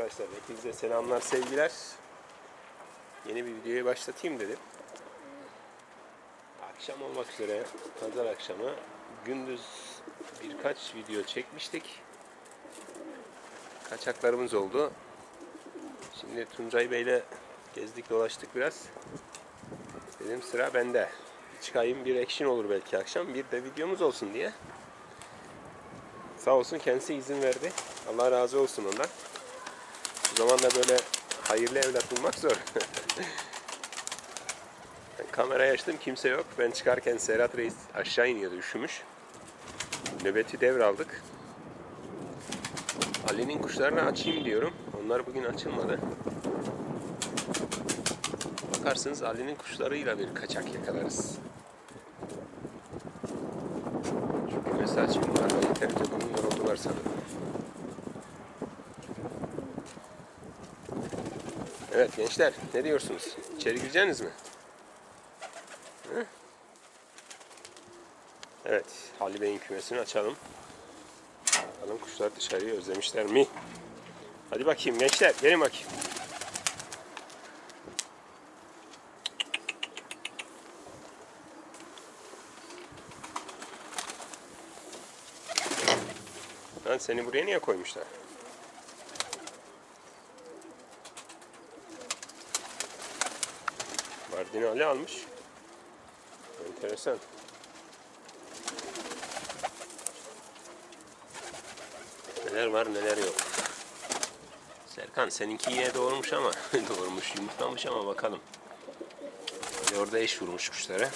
arkadaşlar. Hepinize selamlar, sevgiler. Yeni bir videoya başlatayım dedim. Akşam olmak üzere, pazar akşamı. Gündüz birkaç video çekmiştik. Kaçaklarımız oldu. Şimdi Tuncay Bey'le gezdik dolaştık biraz. Dedim sıra bende. Çıkayım bir action olur belki akşam. Bir de videomuz olsun diye. Sağ olsun kendisi izin verdi. Allah razı olsun ondan. Bu zaman da böyle hayırlı evlat bulmak zor. Kamerayı açtım kimse yok. Ben çıkarken Serhat Reis aşağı iniyordu üşümüş. Nöbeti devraldık. Ali'nin kuşlarını açayım diyorum. Onlar bugün açılmadı. Bakarsınız Ali'nin kuşlarıyla bir kaçak yakalarız. Çünkü mesela açayım bunlarla yeterince bugün yoruldular sanırım. Evet gençler ne diyorsunuz? İçeri gireceksiniz mi? Hı? Evet Ali Bey'in kümesini açalım. Bakalım kuşlar dışarıyı özlemişler mi? Hadi bakayım gençler gelin bakayım. Lan seni buraya niye koymuşlar? Mardin Ali almış. Enteresan. Neler var neler yok. Serkan seninki yine doğurmuş ama doğurmuş yumurtlamış ama bakalım. Orada eş vurmuş kuşlara.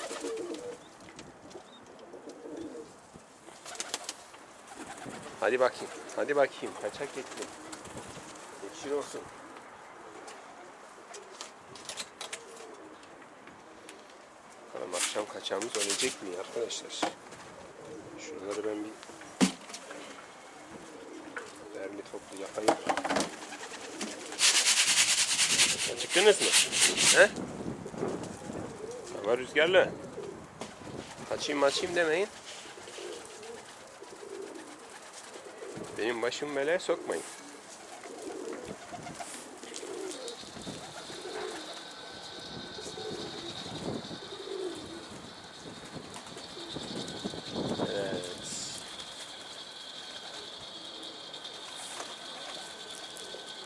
Hadi bakayım. Hadi bakayım. Kaçak getirdim. Geçir olsun. Bakalım akşam kaçağımız ölecek mi arkadaşlar? Şunları ben bir derli toplu yapayım. Acıktınız mı? He? Hava rüzgarlı. Kaçayım maçayım demeyin. Benim başım belaya sokmayın.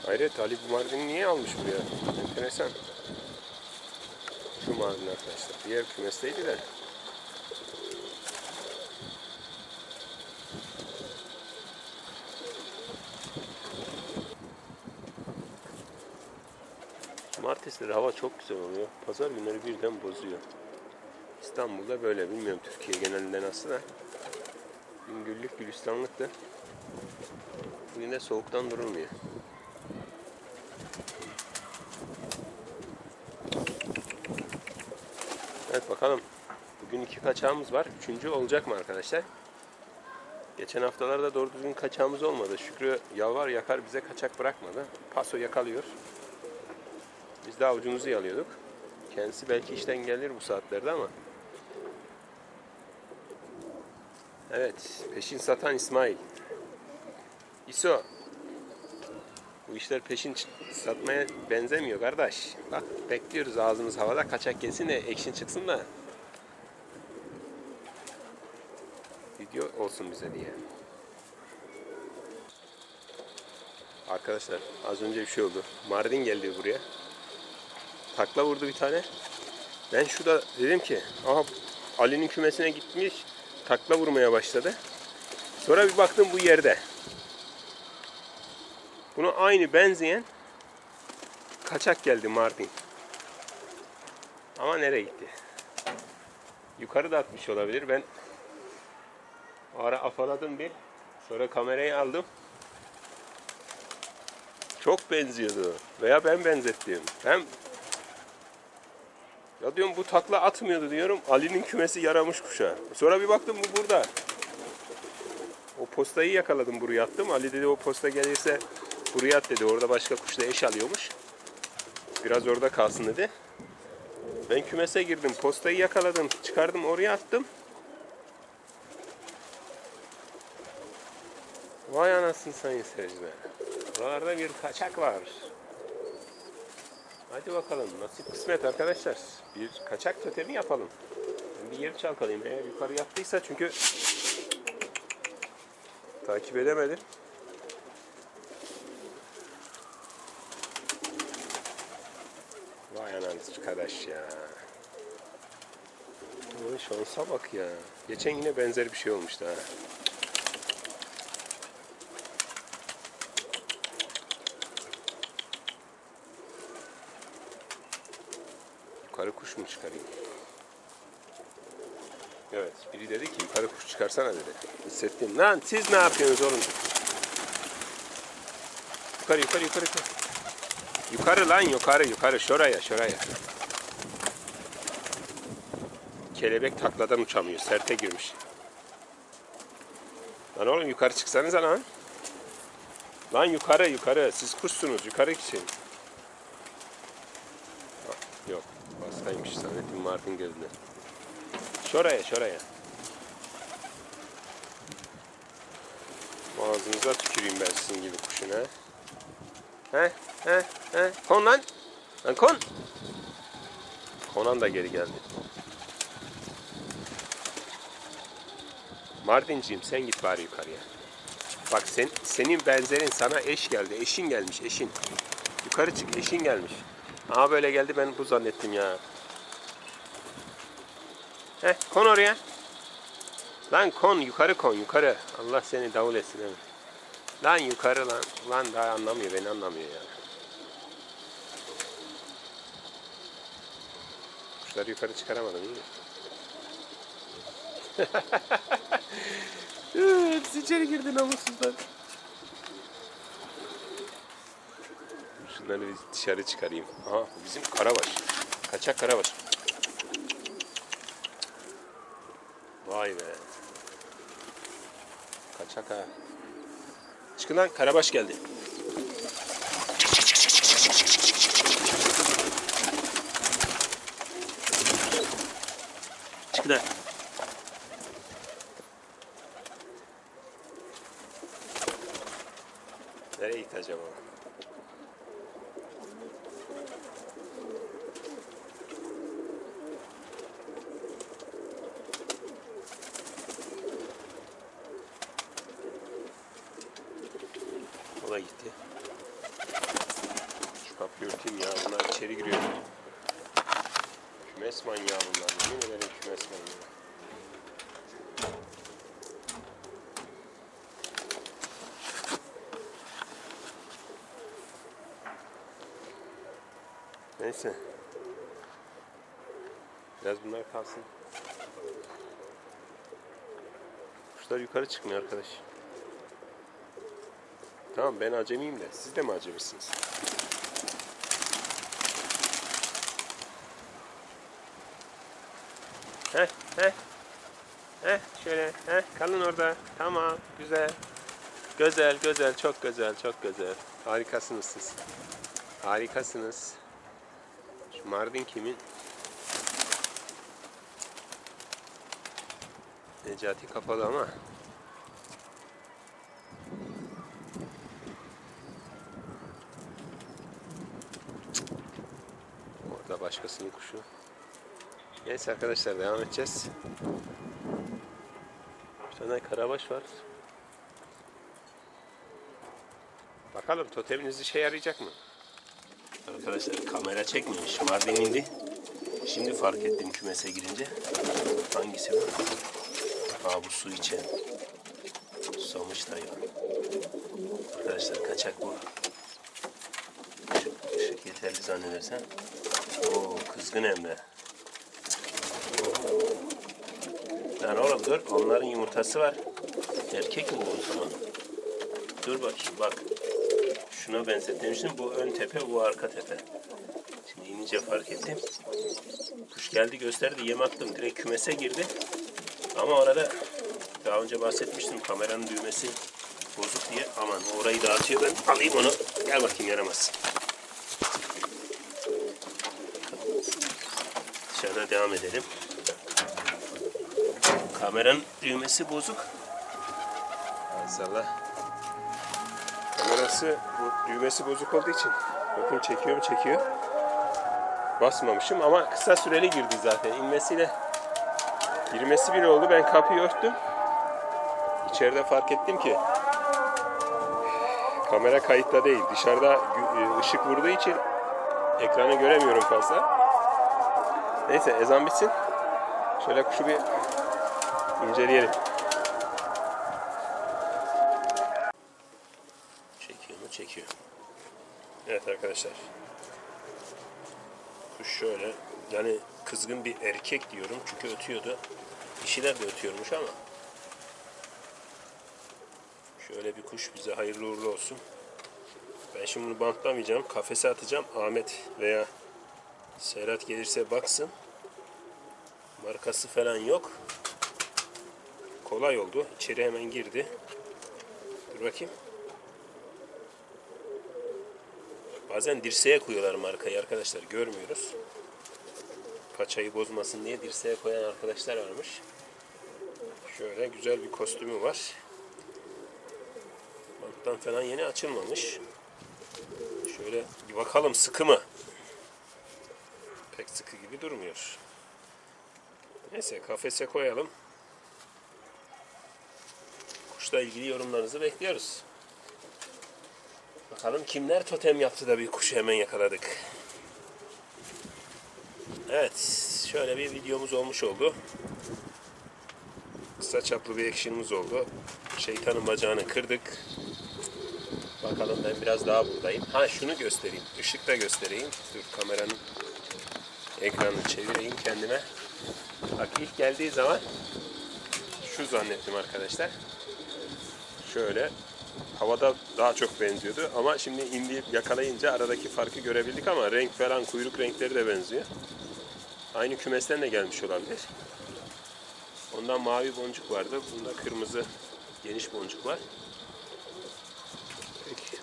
Evet. Hayret Ali bu Mardin'i niye almış buraya? Enteresan. Şu Mardin arkadaşlar. Diğer kümesteydi de. Cumartesileri hava çok güzel oluyor. Pazar günleri birden bozuyor. İstanbul'da böyle. Bilmiyorum Türkiye genelinde nasıl da. Güllük gülistanlıktı. Bugün de soğuktan durulmuyor. Evet bakalım. Bugün iki kaçağımız var. Üçüncü olacak mı arkadaşlar? Geçen haftalarda doğru düzgün kaçağımız olmadı. Şükrü yalvar yakar bize kaçak bırakmadı. Paso yakalıyor. Biz de avucumuzu yalıyorduk. Kendisi belki işten gelir bu saatlerde ama. Evet, peşin satan İsmail. İso. Bu işler peşin satmaya benzemiyor kardeş. Bak bekliyoruz ağzımız havada kaçak gelsin de ekşin çıksın da. Video olsun bize diye. Arkadaşlar az önce bir şey oldu. Mardin geldi buraya. Takla vurdu bir tane. Ben şurada dedim ki aha Ali'nin kümesine gitmiş takla vurmaya başladı. Sonra bir baktım bu yerde. Buna aynı benzeyen kaçak geldi Mardin. Ama nereye gitti? Yukarı da atmış olabilir. Ben o ara afaladım bir. Sonra kamerayı aldım. Çok benziyordu. Veya ben benzettim. Hem ya diyorum bu takla atmıyordu diyorum. Ali'nin kümesi yaramış kuşa. Sonra bir baktım bu burada. O postayı yakaladım buraya attım. Ali dedi o posta gelirse buraya at dedi. Orada başka kuşla eş alıyormuş. Biraz orada kalsın dedi. Ben kümese girdim. Postayı yakaladım. Çıkardım oraya attım. Vay anasını sayın seyirciler. Buralarda bir kaçak var. Hadi bakalım nasip kısmet arkadaşlar. Bir kaçak totemi yapalım. Ben bir yeri çalkalayayım. Eğer yukarı yaptıysa çünkü takip edemedim. Vay ananız arkadaş ya. Vay şansa bak ya. Geçen yine benzer bir şey olmuştu ha. Yukarı kuş mu çıkarayım? Evet, biri dedi ki yukarı kuş çıkarsana dedi. Hissettim. Lan siz ne yapıyorsunuz oğlum? Yukarı yukarı yukarı yukarı. Yukarı lan yukarı yukarı şuraya şuraya. Kelebek takladan uçamıyor. Serte girmiş. Lan oğlum yukarı çıksanıza lan. Lan yukarı yukarı. Siz kuşsunuz. Yukarı için. Yok. Başkaymış. Zannettim Martin gözüne. Şuraya şuraya. Ağzınıza tüküreyim ben sizin gibi kuşun ha. He he he. Kon lan. Lan kon. Konan da geri geldi. Mardinciğim sen git bari yukarıya. Bak sen, senin benzerin sana eş geldi. Eşin gelmiş eşin. Yukarı çık eşin gelmiş. Aa böyle geldi ben bu zannettim ya. Heh kon oraya. Lan kon yukarı kon yukarı. Allah seni davul etsin evet. Lan yukarı lan. Lan daha anlamıyor beni anlamıyor ya. Kuşları yukarı çıkaramadım iyi mi? Hepsi içeri girdi namussuzlar. Şunları bir dışarı çıkarayım. Aha bizim karabaş. Kaçak karabaş. Vay be. Kaçak ha. Çıkın lan karabaş geldi. Çıkın lan. Nereye gitti acaba? O da gitti. Şu kapıyı örteyim ya. Bunlar içeri giriyor. Kümes manyağı bunlar. Yemin ederim kümes manyağı. Neyse. Biraz bunlar kalsın. Kuşlar yukarı çıkmıyor arkadaş. Tamam ben acemiyim de siz de mi acemisiniz? Heh heh. Heh şöyle heh kalın orada. Tamam güzel. Güzel güzel çok güzel çok güzel. Harikasınız siz. Harikasınız. Şu Mardin kimin? Necati kapalı ama. Orada başkasının kuşu. Neyse arkadaşlar devam edeceğiz. Bir tane karabaş var. Bakalım toteminiz işe yarayacak mı? Arkadaşlar kamera çekmiyor. Mardin indi. Şimdi fark ettim kümese girince. Hangisi bu? Aa bu su içen. Susamış da ya. Arkadaşlar kaçak bu. Işık, ışık yeterli zannedersem. Oo kızgın Emre. Lan oğlum dur onların yumurtası var. Erkek mi bu o zaman? Dur bakayım bak. Şuna benzetmiştim. Bu ön tepe, bu arka tepe. Şimdi inince fark ettim. Kuş geldi gösterdi, yem attım. Direkt kümese girdi. Ama orada daha önce bahsetmiştim kameranın düğmesi bozuk diye. Aman orayı dağıtıyor. Ben alayım onu. Gel bakayım yaramaz. Dışarıda devam edelim. Kameranın düğmesi bozuk. Azallah. Kamerası bu düğmesi bozuk olduğu için bakın çekiyor mu çekiyor. Basmamışım ama kısa süreli girdi zaten. İnmesiyle girmesi bile oldu. Ben kapıyı örttüm. İçeride fark ettim ki kamera kayıtta değil. Dışarıda e, ışık vurduğu için ekranı göremiyorum fazla. Neyse ezan bitsin. Şöyle kuşu bir inceleyelim. Çekiyor mu? Çekiyor. Evet arkadaşlar. Kuş şöyle. Yani kızgın bir erkek diyorum çünkü ötüyordu. Dişiler de ötüyormuş ama. Şöyle bir kuş bize hayırlı uğurlu olsun. Ben şimdi bunu bantlamayacağım. Kafese atacağım. Ahmet veya Serhat gelirse baksın. Markası falan yok. Kolay oldu. İçeri hemen girdi. Dur bakayım. Bazen dirseğe koyuyorlar markayı arkadaşlar. Görmüyoruz. Paçayı bozmasın diye dirseğe koyan arkadaşlar varmış. Şöyle güzel bir kostümü var. Banttan falan yeni açılmamış. Şöyle bir bakalım sıkı mı? Pek sıkı gibi durmuyor. Neyse kafese koyalım. Kuşla ilgili yorumlarınızı bekliyoruz. Bakalım kimler totem yaptı da bir kuşu hemen yakaladık. Evet, şöyle bir videomuz olmuş oldu. Kısa çaplı bir action'ımız oldu. Şeytanın bacağını kırdık. Bakalım ben biraz daha buradayım. Ha şunu göstereyim. Işıkta göstereyim. Dur kameranın ekranını çevireyim kendime. Bak ilk geldiği zaman şu zannettim arkadaşlar. Şöyle havada daha çok benziyordu ama şimdi indi yakalayınca aradaki farkı görebildik ama renk falan kuyruk renkleri de benziyor. Aynı kümesten de gelmiş olabilir. Ondan mavi boncuk vardı. Bunda kırmızı geniş boncuk var. Peki.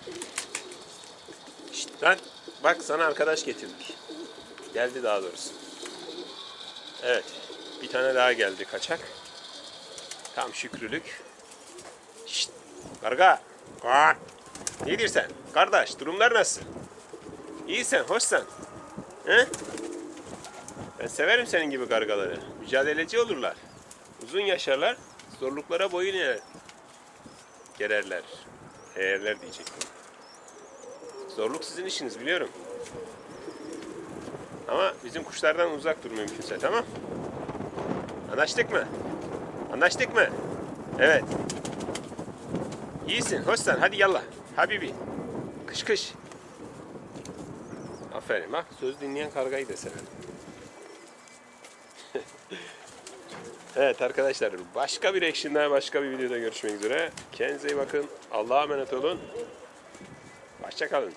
Şşt, lan bak sana arkadaş getirdik. Geldi daha doğrusu. Evet. Bir tane daha geldi kaçak. Tam şükrülük. Şşt, karga. Kaan. Ne diyorsun sen? Kardeş durumlar nasıl? İyisin, hoşsan. He? Ben severim senin gibi kargaları. Mücadeleci olurlar. Uzun yaşarlar. Zorluklara boyun eğer. Gererler. Eğerler diyecektim. Zorluk sizin işiniz biliyorum. Ama bizim kuşlardan uzak dur mümkünse tamam? Anlaştık mı? Anlaştık mı? Evet. İyisin, hoşsan. Hadi yallah. Habibi. Kış kış. Aferin bak. Söz dinleyen kargayı da severim. evet arkadaşlar başka bir action'da başka bir videoda görüşmek üzere. Kendinize iyi bakın. Allah'a emanet olun. Hoşçakalın.